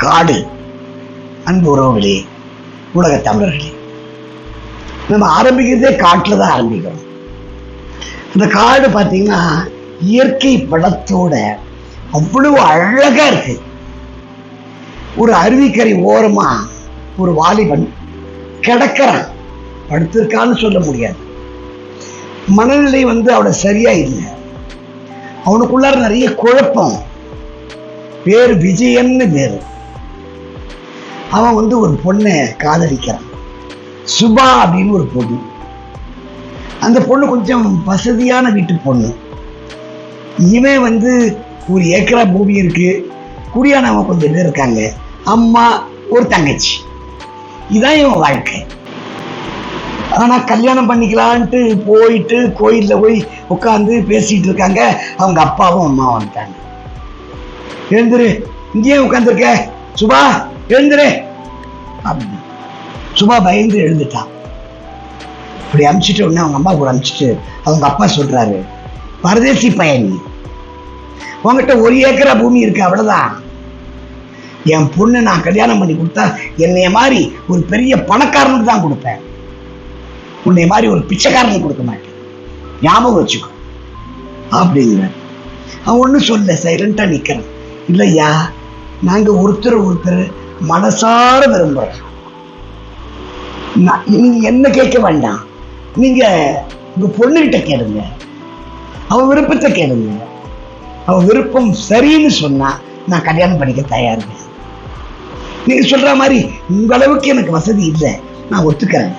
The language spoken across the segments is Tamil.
காடு. அன்பு உறவுகளே உலக தமிழர்களே நம்ம ஆரம்பிக்கிறதே காட்டில் தான் ஆரம்பிக்கிறோம். அந்த காடு பார்த்தீங்கன்னா இயற்கை படத்தோட அவ்வளவு அழகா இருக்கு. ஒரு அருவிக்கரை ஓரமா ஒரு வாலிபன் கிடக்கிறான். படுத்திருக்கான்னு சொல்ல முடியாது. மனநிலை வந்து அவட சரியா இல்லை. அவனுக்குள்ளார நிறைய குழப்பம். பேர் விஜயன்னு பேரு. அவன் வந்து ஒரு பொண்ணை காதலிக்கிறான். சுபா அப்படின்னு ஒரு பொண்ணு. அந்த பொண்ணு கொஞ்சம் வசதியான வீட்டு பொண்ணு. இவன் வந்து ஒரு ஏக்கரா பூமி இருக்கு. குடியானவன் கொஞ்சம் பேர் இருக்காங்க. அம்மா ஒரு தங்கச்சி. இதான் இவன் வாழ்க்கை. ஆனால் கல்யாணம் பண்ணிக்கலான்ட்டு போயிட்டு கோயிலில் போய் உட்காந்து பேசிகிட்டு இருக்காங்க. அவங்க அப்பாவும் அம்மாவும் வந்துட்டாங்க. எழுந்துரு. இங்கேயே உட்காந்துருக்க சுபா எழுந்துரு. அப்படின்னு சுபா பயந்து எழுந்துட்டான் இப்படி அனுப்பிச்சிட்டு உடனே அவங்க அம்மா கூட அனுப்பிச்சிட்டு அவங்க அப்பா சொல்றாரு பரதேசி பயணி உங்ககிட்ட ஒரு ஏக்கரா பூமி இருக்கு அவ்வளவுதான். என் பொண்ணு நான் கல்யாணம் பண்ணி கொடுத்தா என்னைய மாதிரி ஒரு பெரிய பணக்காரனுக்கு தான் கொடுப்பேன். உன்னை மாதிரி ஒரு பிச்சைக்காரனுக்கு கொடுக்க மாட்டேன். ஞாபகம் வச்சுக்கோ. அப்படிங்கிற அவன் ஒன்றும் சொல்ல சைலண்டா நிக்கிறான். இல்லையா நாங்க ஒருத்தர் ஒருத்தர் மனசார விரும்புறோம் நான் நீங்க என்ன கேட்க வேண்டாம். நீங்க உங்க பொண்ணுகிட்ட கேளுங்க. அவ விருப்பத்தை கேளுங்க. அவ விருப்பம் சரின்னு சொன்னா நான் கல்யாணம் பண்ணிக்க தயாருங்க நீங்க சொல்ற மாதிரி உங்களவுக்கு எனக்கு வசதி இல்லை. நான் ஒத்துக்கிறேன்.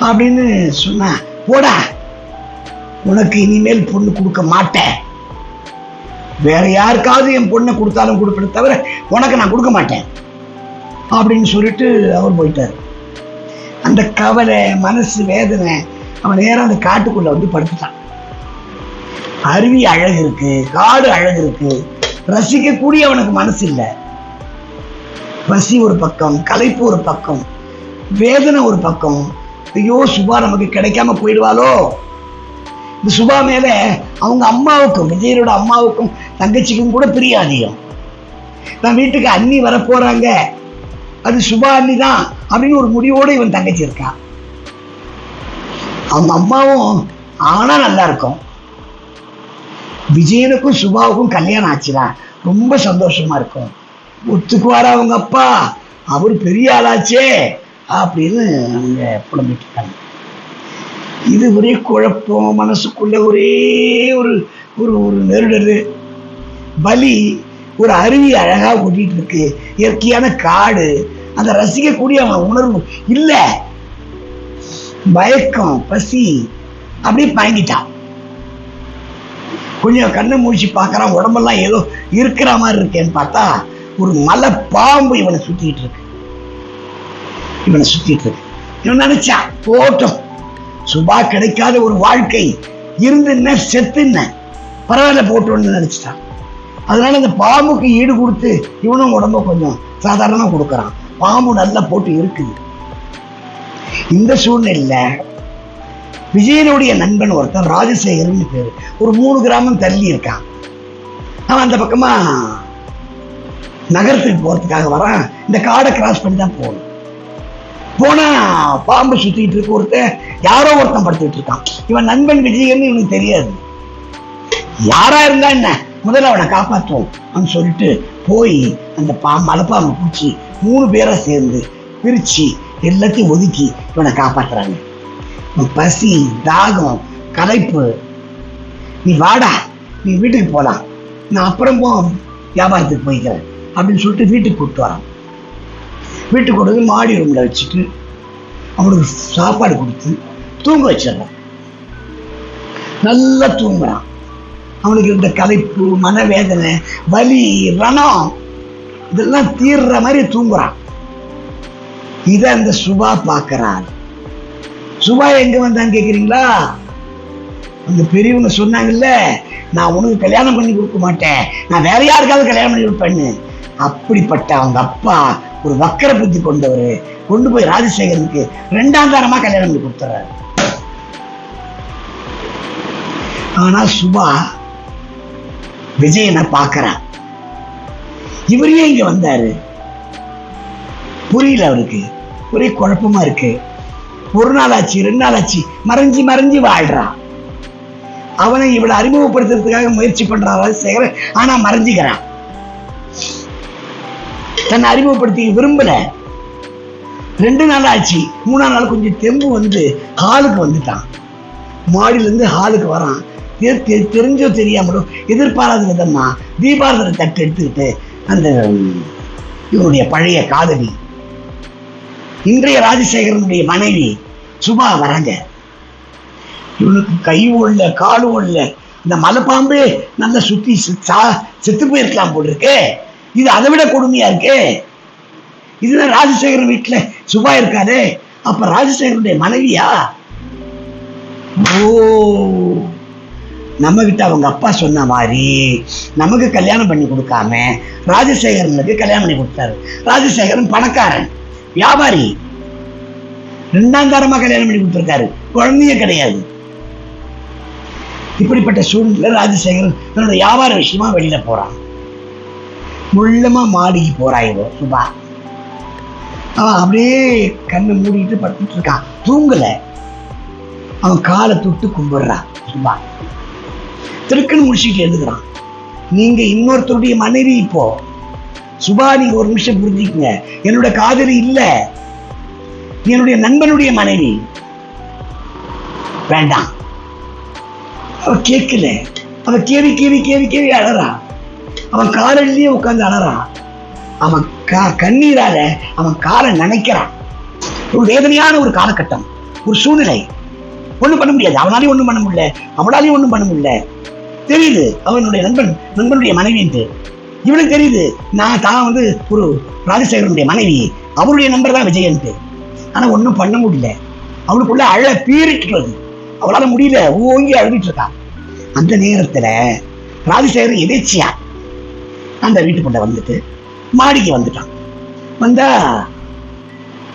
அப்படின்னு சொன்னா போடா. உனக்கு இனிமேல் பொண்ணு கொடுக்க மாட்டேன். வேற யாருக்காவது என் பொண்ணை கொடுத்தாலும் கொடுப்பேன் தவிர உனக்கு நான் கொடுக்க மாட்டேன். அப்படின்னு சொல்லிட்டு அவர் போயிட்டார். அந்த கவலை மனசு வேதனை அவன் நேரம் அந்த காட்டுக்குள்ளே வந்து படுத்துட்டான். அருவி அழகு இருக்கு காடு அழகு இருக்கு. ரசிக்கக்கூடிய அவனுக்கு மனசு இல்லை. பசி ஒரு பக்கம் களைப்பு ஒரு பக்கம் வேதனை ஒரு பக்கம். ஐயோ சுபா நமக்கு கிடைக்காம போயிடுவாளோ? இந்த சுபா மேலே அவங்க அம்மாவுக்கும் விஜயனோட அம்மாவுக்கும் தங்கச்சிக்கும் கூட பிரிய அதிகம். நான் வீட்டுக்கு அண்ணி வர போறாங்க. அது சுபா அண்ணி தான் அப்படின்னு ஒரு முடிவோட இவன் தங்கச்சி இருக்கான் அவங்க அம்மாவும் ஆனா நல்லா இருக்கும். விஜயனுக்கும் சுபாவுக்கும் கல்யாணம் ஆச்சுதான் ரொம்ப சந்தோஷமா இருக்கும். ஒத்துக்குவாரா அவங்க அப்பா? அவர் பெரிய ஆளாச்சே அப்படின்னு அவங்க புலம்பிட்டு இருக்காங்க. இது ஒரே குழப்பம். மனசுக்குள்ள ஒரே ஒரு ஒரு ஒரு நெருடல் பலி ஒரு அருவி அழகா ஓட்டிட்டு இருக்கு இயற்கையான காடு. அந்த ரசிக்கக்கூடிய அவன் உணர்வு. இல்ல. பயக்கம் பசி. அப்படியே பயங்கிட்டான் கொஞ்சம் கண்ணை மூழ்ச்சி பார்க்கறான். உடம்பெல்லாம் ஏதோ இருக்கிற மாதிரி இருக்கேன்னு பார்த்தா ஒரு மலை பாம்பு இவனை சுத்திட்டு இருக்கு. இவனை சுத்திட்டு இருக்கு. இவன் நினைச்சா போட்டோம் சுபா கிடைக்காத ஒரு வாழ்க்கை. இருந்துன்ன செத்துன்ன பரவாயில்ல போட்டோன்னு நினைச்சிட்டான். அதனால இந்த பாம்புக்கு ஈடு கொடுத்து இவனும் உடம்ப கொஞ்சம் சாதாரணமா கொடுக்குறான். பாம்பு நல்லா போட்டு இருக்குது. இந்த சூழ்நிலையில விஜயனுடைய நண்பன் ஒருத்தன் ராஜசேகர்னு பேரு. ஒரு மூணு கிராமம் தள்ளி இருக்கான். அவன் அந்த பக்கமா நகரத்துக்கு போறதுக்காக வரான். இந்த காடை கிராஸ் பண்ணி தான் போகணும். போனா பாம்பு சுத்திட்டு இருக்க ஒருத்தன். யாரோ ஒருத்தன் படுத்துட்டு இருக்கான். இவன் நண்பன் விஜயன்னு இவனுக்கு தெரியாது. யாரா இருந்தா என்ன? முதல்ல அவனை காப்பாற்றுவோம் அப்படின்னு சொல்லிட்டு போய் அந்த பா மலைப்பாம்பு பூச்சி மூணு பேரை சேர்ந்து பிரிச்சு எல்லாத்தையும் ஒதுக்கி இவனை காப்பாத்துறாங்க. பசி தாகம் களைப்பு நீ வாடா நீ வீட்டுக்கு போலாம். நான் அப்புறம் போ வியாபாரத்துக்கு போய்க்கிறேன் அப்படின்னு சொல்லிட்டு வீட்டுக்கு கூப்பிட்டு வரான். வீட்டுக்கு கொண்டு வந்து மாடி ரூம்ல வச்சுட்டு அவனுக்கு சாப்பாடு கொடுத்து தூங்க வச்சிடறான். நல்லா தூங்குறான். அவனுக்கு இருந்த களைப்பு மனவேதனை வலி ரணம் இதெல்லாம் தீர்ற மாதிரி தூங்குறான். இதை அந்த சுபா பார்க்கறான் சுபா எங்க வந்தான்னு கேக்குறீங்களா? அந்த பெரியவங்க சொன்னாங்கல்ல நான் உனக்கு கல்யாணம் பண்ணி கொடுக்க மாட்டேன். நான் வேற யாருக்காவது கல்யாணம் பண்ணி கொடுப்பேன்னு. அப்படிப்பட்ட அவங்க அப்பா ஒரு வக்கர புத்தி கொண்டவர். கொண்டு போய் ராஜசேகருக்கு ரெண்டாம் தாரமா கல்யாணம் பண்ணி கொடுத்துறாரு. ஆனா சுபா விஜயனை பார்க்கறா இவர் ஏன் இங்க வந்தாரு? புரியல அவருக்கு. ஒரே குழப்பமா இருக்கு. ஒரு நாள் ஆச்சு ரெண்டு நாள் ஆச்சு மறைஞ்சி மறைஞ்சு வாழ்றான். அவனை இவளை அறிமுகப்படுத்துறதுக்காக முயற்சி பண்றான் ராஜசேகரன். ஆனா மறைஞ்சுக்கிறான். தன்னை அறிமுகப்படுத்தி விரும்பல ரெண்டு நாள் ஆச்சு மூணாம் நாள் கொஞ்சம் தெம்பு வந்து ஹாலுக்கு வந்துட்டான். மாடியில இருந்து ஹாலுக்கு வரான். தெ- தெ- தெரிஞ்சோ தெரியாமலோ எதிர்பாராத விதமா தீபாரதனை தட்டு எடுத்துக்கிட்டு அந்த இவனுடைய பழைய காதலி. இன்றைய ராஜசேகரனுடைய மனைவி சுபா வராங்க. இவனுக்கு கை ஒல்ல காடு ஒல்ல இந்த மலைப்பாம்பு நல்லா சுத்தி சா- செத்து போயிருக்கலாம் போல இது அதை விட கொடுமையா இருக்கே? இதுதான் ராஜசேகரன் வீட்டுல சுபா இருக்காதே அப்ப ராஜசேகரனுடைய மனைவியா? ஓ நம்ம கிட்ட அவங்க அப்பா சொன்ன மாதிரி நமக்கு கல்யாணம் பண்ணி கொடுக்காம ராஜசேகரனுக்கு கல்யாணம் பண்ணி கொடுத்தாரு. ராஜசேகரன் பணக்காரன் வியாபாரி. ரெண்டாம் தரமா கல்யாணம் பண்ணி கொடுத்துருக்காரு. குழந்தைய கிடையாது. இப்படிப்பட்ட சூழ்நிலை ராஜசேகரன் தன்னோட வியாபார விஷயமா வெளியில போறான். முள்ளமா மாடிக்கு போறா இவ சுபா. அவன் அப்படியே கண்ணை மூடிட்டு படுத்துட்டு இருக்கான். தூங்கல. அவன் காலை தொட்டு கும்பிடுறான் சுபா. திருக்குன்னு முடிச்சுட்டு எழுதுகிறான். நீங்க இன்னொருத்தருடைய மனைவி இப்போ. சுபா நீங்க ஒரு நிமிஷம் புரிஞ்சுக்கங்க. என்னோட காதலி இல்ல. என்னுடைய நண்பனுடைய மனைவி. வேண்டாம். அவ கேட்கல. அவ கேவி கேவி கேவி கேவி அழறான் அவன் காலிலேயே உட்கார்ந்து அழறான் அவன் கா கண்ணீரால அவன் காலை நினைக்கிறான். ஒரு வேதனையான ஒரு காலகட்டம் ஒரு சூழ்நிலை. ஒண்ணும் பண்ண முடியாது. அவனாலையும் ஒண்ணும் பண்ண முடியல. அவளாலையும் ஒண்ணும் பண்ண முடியல. தெரியுது அவனுடைய நண்பன் நண்பனுடைய மனைவின்ட்டு இவனுக்கு தெரியுது நான் தான் வந்து ஒரு ராஜசேகரனுடைய மனைவி. அவருடைய நண்பர் தான் விஜயன்ட்டு ஆனா ஒன்றும் பண்ண முடியல. அவனுக்குள்ள அழ பீறிட்டுறது அவளால முடியல. ஓங்கி அழுதுட்டு இருக்கான். அந்த நேரத்துல ராஜசேகரன் எதேச்சியா? அந்த வீட்டுக்குள்ள வந்துட்டு மாடிக்கு வந்துட்டான். வந்தா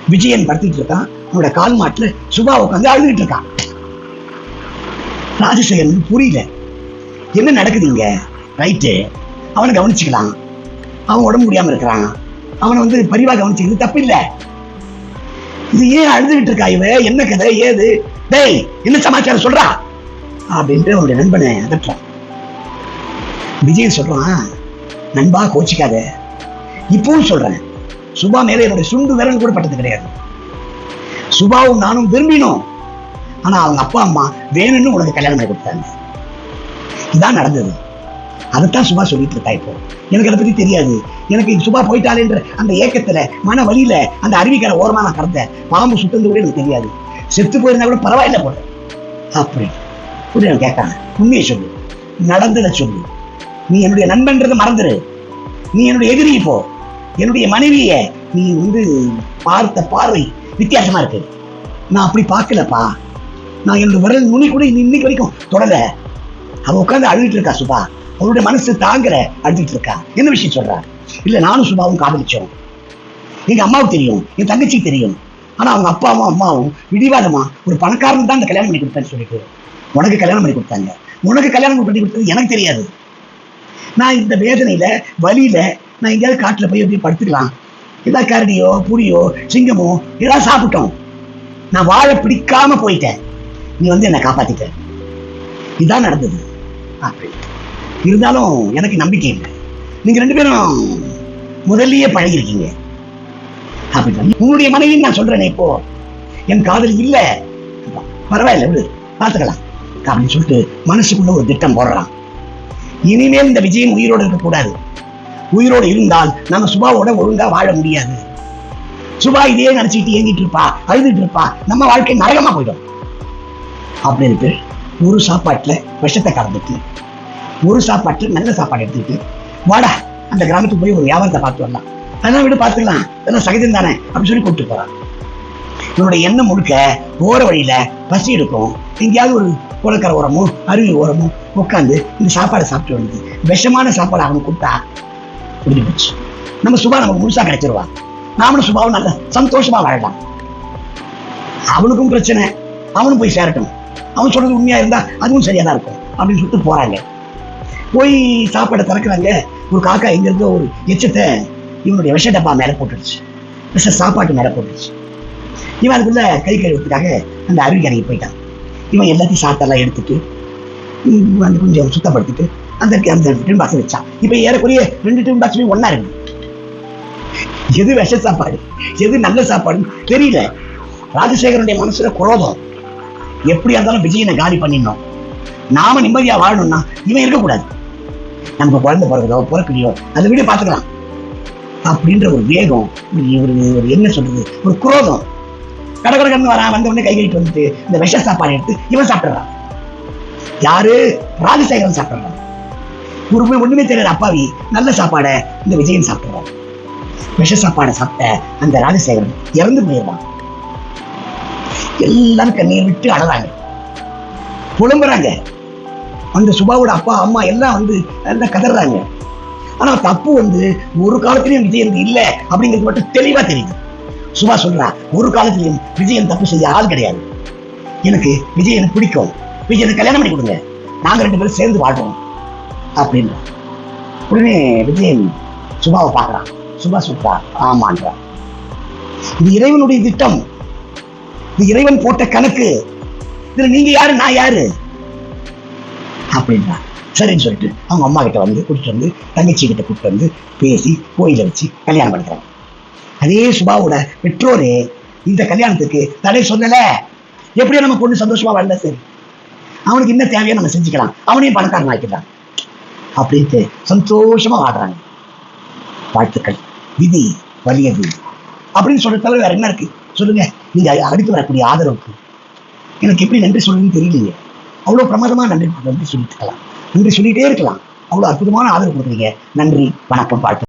விஜயன் படுத்திட்டு இருக்கான். அவனோட கால் மாட்டுல சுபா உட்காந்து அழுதுகிட்டு இருக்கான். ராஜசேகரன் புரியல. என்ன நடக்குது இங்க? ரைட்டு அவனை கவனிச்சுக்கலாம். அவன் உடம்பு முடியாம இருக்கிறான். அவனை வந்து பரிவா கவனிச்சுக்கிறது தப்பு இல்ல இது ஏன் அழுதுகிட்டு இருக்கா இவ? என்ன கதை? ஏது? டேய் என்ன சமாச்சாரம் சொல்றா? அப்படின்ட்டு அவனுடைய நண்பனை அதட்டுறான். விஜய் சொல்றான் நண்பா கோச்சிக்காத. இப்பவும் சொல்றேன் சுபா மேல என்னுடைய சுண்டு விரல் கூட பட்டது கிடையாது. சுபாவும் நானும் விரும்பினோம். ஆனா அவங்க அப்பா அம்மா வேணும்னு உனக்கு கல்யாணம் பண்ணி கொடுத்தாங்க. இதான் நடந்தது. அதைத்தான் சுபா சொல்லிட்டு இருக்கா இப்போ. எனக்கு அதை பத்தி தெரியாது. எனக்கு சுபா போயிட்டாலேன்ற அந்த ஏக்கத்துல மன வலியில அந்த அருவிக்கரை ஓரமா நான் கடந்தேன். பாம்பு சுத்தந்து கூட எனக்கு தெரியாது. செத்து போயிருந்தா கூட பரவாயில்ல போல. அப்படி. புரிய கேட்காங்க உண்மையை சொல்லு. நடந்ததை சொல்லு. நீ என்னுடைய நண்பன்றது மறந்துரு. நீ என்னுடைய எதிரி இப்போ என்னுடைய மனைவிய நீ வந்து பார்த்த பார்வை வித்தியாசமா இருக்கு. நான் அப்படி பார்க்கலப்பா. நான் என்னோட விரல் நுனி கூட இன்னைக்கு வரைக்கும் தொடல. அவ உட்காந்து அழுதுட்டு இருக்கா சுபா. அவளுடைய மனசு தாங்கல அழுதுட்டு இருக்கா. என்ன விஷயம் சொல்றா? இல்ல நானும் சுபாவும் காதலிச்சோம். எங்க அம்மாவுக்கு தெரியும் என் தங்கச்சிக்கு தெரியும். ஆனா அவங்க அப்பாவும் அம்மாவும் விடிவாதமா ஒரு பணக்காரன் தான் அந்த கல்யாணம் பண்ணி கொடுத்தேன்னு சொல்லிட்டு. உனக்கு கல்யாணம் பண்ணி கொடுத்தாங்க. உனக்கு கல்யாணம் பண்ணி கொடுத்தது எனக்கு தெரியாது. நான் இந்த வேதனையில வலியில நான் எங்கேயாவது காட்டில் போய் அப்படியே படுத்துக்கலாம். ஏதாவது கரடியோ புளியோ சிங்கமோ ஏதாவது சாப்பிட்டோம். நான் வாழ பிடிக்காம போயிட்டேன். நீ வந்து என்னை காப்பாத்திட்ட. இதான் நடந்தது. அப்படி. இருந்தாலும் எனக்கு நம்பிக்கை இல்லை. நீங்க ரெண்டு பேரும் முதல்லயே பழகிருக்கீங்க. அப்படின்னா சொல்லி, உன்னுடைய மனைவி நான் சொல்றேனே இப்போ. என் காதல் இல்லை. பரவாயில்ல விடு. பார்த்துக்கலாம். அப்படின்னு சொல்லிட்டு மனசுக்குள்ள ஒரு திட்டம் போடுறான். இனிமேல் இந்த விஜயம் உயிரோடு இருக்கக்கூடாது. உயிரோடு இருந்தால் நம்ம சுபாவோட ஒழுங்கா வாழ முடியாது. சுபா இதே நினைச்சிட்டு ஏங்கிட்டு இருப்பா அழுதுட்டு இருப்பா நம்ம வாழ்க்கை நரகமா போயிடும். அப்படின்ட்டு ஒரு சாப்பாட்டுல விஷத்தை கலந்துட்டு ஒரு சாப்பாட்டுல நல்ல சாப்பாடு எடுத்துக்கிட்டு வாடா அந்த கிராமத்துக்கு போய் ஒரு வியாபாரத்தை பார்த்து வரலாம். அதெல்லாம் விட பார்த்துக்கலாம். அதெல்லாம் சகஜம் தானே அப்படின்னு சொல்லி கூப்பிட்டு போறான். இவனுடைய எண்ணம் முழுக்க போகிற வழியில பசி எடுக்கும். எங்கேயாவது ஒரு குளக்கரை உரமோ அருவி உரமோ உட்காந்து இந்த சாப்பாடை சாப்பிட்டு வந்து விஷமான சாப்பாடு அவனுக்கு கொடுத்தா முடிஞ்சு போச்சு. நம்ம சுபா நமக்கு முழுசா கிடைச்சிருவா. நாமளும் சுபாவும் நல்ல சந்தோஷமா வாழலாம். அவனுக்கும் பிரச்சனை. அவனும் போய் சேரட்டும். அவன் சொல்றது உண்மையா இருந்தா அதுவும் சரியாக தான் இருக்கும். அப்படின்னு சொல்லிட்டு போறாங்க. போய் சாப்பாடை திறக்கிறாங்க. ஒரு காக்கா எங்க ஒரு எச்சத்தை இவனுடைய விஷ டப்பா மேல போட்டுடுச்சு. விஷ சாப்பாட்டு மேல போட்டுடுச்சு. இவன் அதுக்குள்ள கை கழுவுறதுக்காக அந்த அருவி அணைக்கு போயிட்டான். இவன் எல்லாத்தையும் சாத்தெல்லாம் எடுத்துட்டு வந்து கொஞ்சம் சுத்தப்படுத்திட்டு அந்த அந்த டின் பாக்ஸ் வச்சான். இப்போ ஏறக்குறைய ரெண்டு டின் பாக்ஸுமே ஒன்றா இருக்கு. எது விஷ சாப்பாடு? எது நல்ல சாப்பாடுன்னு தெரியல. ராஜசேகரனுடைய மனசுல குரோதம். எப்படியா இருந்தாலும் விஜயனை காலி பண்ணிடணும். நாம நிம்மதியா வாழணும்னா இவன் இருக்கக்கூடாது. நமக்கு குழந்தை பிறகுதோ பிறக்கலையோ அதை விட பார்த்துக்கலாம். அப்படின்ற ஒரு வேகம் ஒரு ஒரு என்ன சொல்றது? ஒரு குரோதம். கடற்கடன்னு வரா வந்த உடனே கை கழிட்டு வந்துட்டு இந்த விஷ சாப்பாடு எடுத்து இவன் சாப்பிடுறான் யாரு? ராஜசேகரன் சாப்பிடுறான். ஒரு ஒண்ணுமே தெரியல அப்பாவி. நல்ல சாப்பாடை இந்த விஜயன் சாப்பிடுறான். விஷ சாப்பாடை சாப்பிட்ட அந்த ராஜசேகரன் இறந்து போயிடுவான். எல்லாரும் கண்ணீர் விட்டு அழறாங்க. புலம்புறாங்க. அந்த சுபாவோட அப்பா அம்மா எல்லாம் வந்து நல்லா கதறாங்க. ஆனா தப்பு வந்து ஒரு காலத்திலயும் விஜயன் இல்லை அப்படிங்கிறது மட்டும் தெளிவா தெரியுது. சுபா சொல்றா ஒரு காலத்திலையும் விஜயன் தப்பு செய்ய ஆள் கிடையாது. எனக்கு விஜயனை பிடிக்கும். விஜயனை கல்யாணம் பண்ணி கொடுங்க. நாங்க ரெண்டு பேரும் சேர்ந்து வாழ்வோம். அப்படின்ற உடனே விஜயன் சுபாவை பார்க்கறான். சுபா சொல்றா ஆமான்றா. இது இறைவனுடைய திட்டம். இது இறைவன் போட்ட கணக்கு. இதுல நீங்க யாரு நான் யாரு? அப்படின்றா சரின்னு சொல்லிட்டு அவங்க அம்மா கிட்ட வந்து கூட்டிட்டு வந்து தங்கச்சி கிட்ட கூட்டிட்டு வந்து பேசி கோயில வச்சு கல்யாணம் பண்ணிக்கிறாங்க. அதே சுபாவோட பெற்றோரே இந்த கல்யாணத்துக்கு தடை சொல்லல. எப்படியோ நம்ம பொண்ணு சந்தோஷமா வரல சரி. அவனுக்கு என்ன தேவையோ நம்ம செஞ்சுக்கலாம். அவனையும் பணக்காரன் ஆக்கிட்டான். அப்படின்ட்டு சந்தோஷமா வாடுறாங்க வாழ்த்துக்கள். விதி வலியது. அப்படின்னு சொல்ற தவிர வேற என்ன இருக்கு? சொல்லுங்க. நீங்க அடுத்து வரக்கூடிய ஆதரவுக்கு. எனக்கு எப்படி நன்றி சொல்றதுன்னு தெரியலையே. அவ்வளவு பிரமாதமாக நன்றி நன்றி சொல்லிட்டு இருக்கலாம். நன்றி சொல்லிட்டே இருக்கலாம். அவ்வளவு அற்புதமான ஆதரவு கொடுக்குறீங்க நன்றி வணக்கம் வாழ்த்து